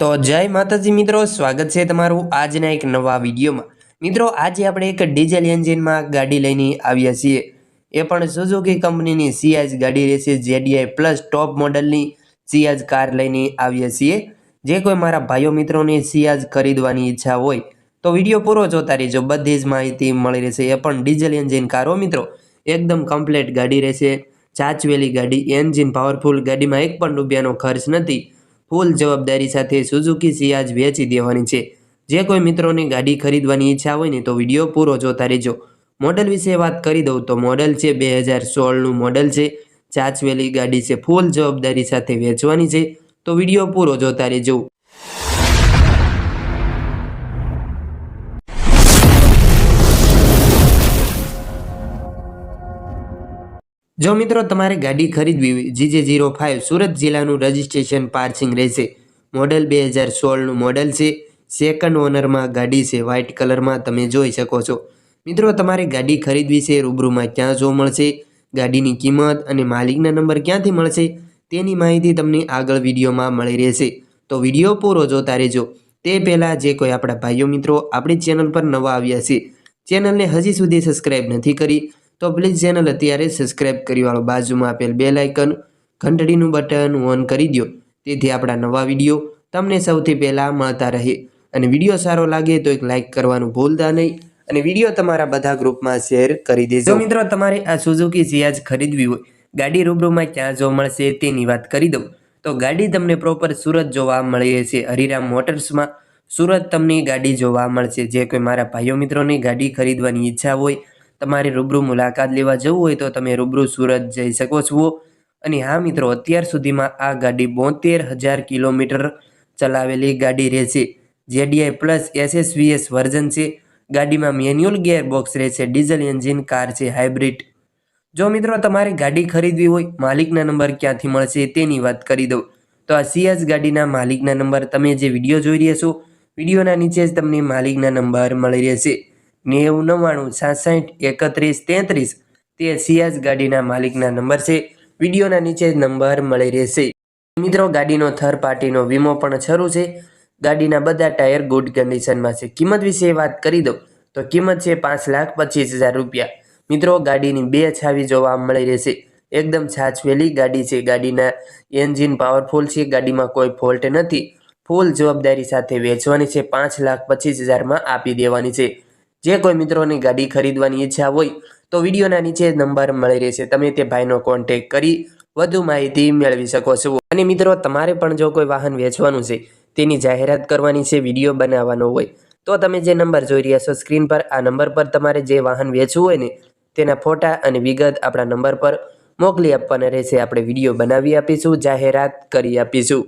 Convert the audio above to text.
તો જય માતાજી મિત્રો, સ્વાગત છે તમારું આજના એક નવા વિડીયોમાં. મિત્રો, આજે આપણે એક ડીઝલ એન્જિનમાં ગાડી લઈને આવ્યા છીએ. એ પણ સુઝુકી કંપનીની સીઆજ ગાડી રહેશે જેડીઆઈ પ્લસ ટોપ મોડલની સીઆજ કાર લઈને આવ્યા છીએ. જે કોઈ મારા ભાઈઓ મિત્રોને સીઆજ ખરીદવાની ઈચ્છા હોય, તો વીડિયો પૂરો જોતા રહેજો. બધી જ માહિતી મળી રહેશે. એ પણ ડીઝલ એન્જિન કારો મિત્રો. એકદમ કમ્પ્લેટ ગાડી રહેશે. ચાચવેલી ગાડી એન્જિન પાવરફુલ ગાડીમાં એક પણ રૂપિયાનો ખર્ચ નથી. ફૂલ જવાબદારી સાથે સુઝુકી સિયાજ વેચી દેવાની છે. જે કોઈ મિત્રોને ગાડી ખરીદવાની ઈચ્છા હોય ને તો વીડિયો પૂરો જોતા રહેજો. મોડલ વિશે વાત કરી દઉં તો મોડલ છે બે હજાર સોળનું મોડલ છે. ચાચવેલી ગાડી છે ફૂલ જવાબદારી સાથે વેચવાની છે. તો વીડિયો પૂરો જોતા રહેજો. જો મિત્રો તમારે ગાડી ખરીદવી જીજે જીરો ફાઇવ સુરત જિલ્લાનું રજિસ્ટ્રેશન પાર્સિંગ રહેશે. મોડલ બે હજાર સોળનું મોડલ છે. સેકન્ડ ઓનરમાં ગાડી છે. વ્હાઇટ કલરમાં તમે જોઈ શકો છો. મિત્રો, તમારે ગાડી ખરીદવી છે, રૂબરૂમાં ક્યાં જોવા મળશે, ગાડીની કિંમત અને માલિકના નંબર ક્યાંથી મળશે, તેની માહિતી તમને આગળ વિડીયોમાં મળી રહેશે. તો વીડિયો પૂરો જોતા રહેજો. તે પહેલાં જે કોઈ આપણા ભાઈઓ મિત્રો આપણી ચેનલ પર નવા આવ્યા છે, ચેનલને હજી સુધી સબસ્ક્રાઈબ નથી કરી તો પ્લીઝ ચેનલ અત્યારે સબસ્ક્રાઇબ કરી વાળો. બાજુમાં આપેલ બે લાઇકન ઘંટડીનું બટન ઓન કરી દો તેથી આપણા નવા વીડિયો તમને સૌથી પહેલાં મળતા રહે. અને વીડિયો સારો લાગે તો એક લાઇક કરવાનું ભૂલતા નહીં. અને વીડિયો તમારા બધા ગ્રુપમાં શેર કરી દેજો. મિત્રો, તમારે આ સુઝુકી સિયાજ ખરીદવી હોય, ગાડી રૂબરૂમાં ક્યાં જોવા મળશે તેની વાત કરી દઉં. તો ગાડી તમને પ્રોપર સુરત જોવા મળી છે હરિરામ મોટર્સમાં સુરત તમને ગાડી જોવા મળશે. જે કોઈ મારા ભાઈઓ મિત્રોને ગાડી ખરીદવાની ઈચ્છા હોય તમારે રૂબરૂ મુલાકાત લેવા જવું હોય તો તમે રૂબરૂ સુરત જઈ શકો છો. અને હા મિત્રો, અત્યાર સુધીમાં આ ગાડી બોતેર હજાર કિલોમીટર ચલાવેલી ગાડી રહેશે. જેડીઆઈ પ્લસ એસએસવીએસ વર્ઝન છે. ગાડીમાં મેન્યુઅલ ગિયરબોક્સ રહેશે, ડીઝલ એન્જિન, કાર છે, હાઇબ્રિડ. જો મિત્રો તમારે ગાડી ખરીદવી હોય, માલિકના નંબર ક્યાંથી મળશે તેની વાત કરી દઉં. તો આ સીએસ ગાડીના માલિકના નંબર, તમે જે વીડિયો જોઈ રહ્યા છો, વિડીયોના નીચે જ તમને માલિકના નંબર મળી રહેશે. નેવું, નવ્વાણું, સાસઠ, એકત્રીસ, તેત્રીસ. તે સિયાઝ ગાડીના માલિકના નંબર છે. વિડીયોના નીચે નંબર મળી રહેશે. મિત્રો, ગાડીનો થર્ડ પાર્ટીનો વીમો પણ શરૂ છે. ગાડીના બધા ટાયર ગુડ કન્ડિશનમાં છે. કિંમત વિશે વાત કરી દઉં તો કિંમત છે પાંચ લાખ પચીસ હજાર રૂપિયા. મિત્રો, ગાડીની બે છાવી જોવા મળી રહેશે. એકદમ છાછવેલી ગાડી છે. ગાડીના એન્જિન પાવરફુલ છે. ગાડીમાં કોઈ ફોલ્ટ નથી. ફૂલ જવાબદારી સાથે વેચવાની છે. પાંચ લાખ પચીસ હજારમાં આપી દેવાની છે. જે કોઈ મિત્રોની ગાડી ખરીદવાની ઈચ્છા હોય તો વિડીયોના નીચે નંબર મળી રહેશે. તમે તે ભાઈનો કોન્ટેક કરી વધુ માહિતી મેળવી શકો છો. અને મિત્રો, તમારે પણ જો કોઈ વાહન વેચવાનું છે, તેની જાહેરાત કરવાની છે, વીડિયો બનાવવાનો હોય, તો તમે જે નંબર જોઈ રહ્યા છો સ્ક્રીન પર, આ નંબર પર તમારે જે વાહન વેચવું હોય ને, તેના ફોટા અને વિગત આપણા નંબર પર મોકલી આપવાના રહેશે. આપણે વીડિયો બનાવી આપીશું, જાહેરાત કરી આપીશું.